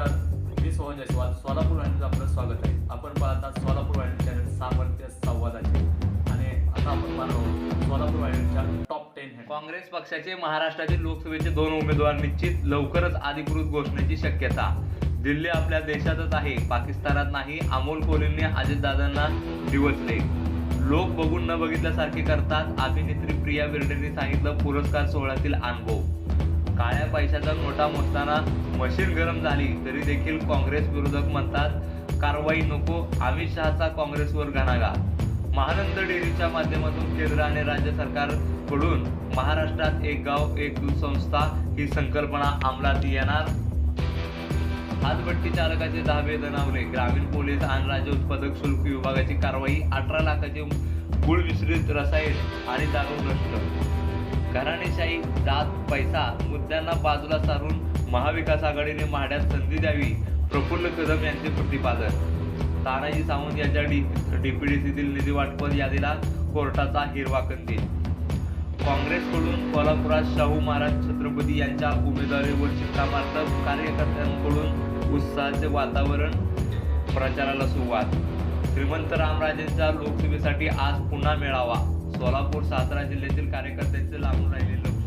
नमस्कार. मी सोहन जयस्वाल. सोलापूर वाहिनीचं आपलं स्वागत आहे. आपण पाहतात सोलापूर वाहिनी चॅनल सामर्थ्य संवादाचे. आणि आता आपण पाहतो सोलापूर वाहिनीच्या टॉप टेन हे काँग्रेस पक्षाचे महाराष्ट्रातील लोकसभेचे दोन उमेदवार निश्चित लवकरच अधिकृत घोषणेची शक्यता. दिल्ली आपल्या देशातच आहे पाकिस्तानात नाही अमोल कोहलींनी अजितदादांना दिवसले. लोक बघून न बघितल्यासारखे करतात अभिनेत्री प्रिया बिर्डेंनी सांगितलं पुरस्कार सोहळ्यातील अनुभव. काळ्या पैशाचा नोटा मोजताना मशीन गरम झाली तरी देखील काँग्रेस विरोधक म्हणतात कारवाई नको अमित शहाचा काँग्रेसवर घणाघात. महानंद डेअरीच्या माध्यमातून केंद्र आणि राज्य सरकारकडून महाराष्ट्रात एक गाव एक दूध संस्था ही संकल्पना अंमलात येणार? हातभट्टी चालकाचे दहावे जनावरे ग्रामीण पोलीस आणि राज्य उत्पादक शुल्क विभागाची कारवाई अठरा लाखाचे गुळ मिश्रित रसायन आणि दारू नष्ट घराणेशाही जात पैसा मुद्द्यांना बाजूला सारून महाविकास आघाडीने माढ्यात संधी द्यावी प्रफुल्ल कदम यांचे प्रतिपादन. तानाजी सावंत यांच्या डी डीपीडीसीतील निधी वाटप यादीला कोर्टाचा हिरवा कंदील. काँग्रेसकडून कोल्हापुरात शाहू महाराज छत्रपती यांच्या उमेदवारीवर शिक्कामार्तब कार्यकर्त्यांकडून उत्साहाचे वातावरण प्रचाराला सुरुवात. श्रीमंत रामराजेंच्या लोकसभेसाठी आज पुन्हा मेळावा. सोलापूर सातारा जिल्ह्यातील कार्यकर्त्यांचे लागून राहिलेलं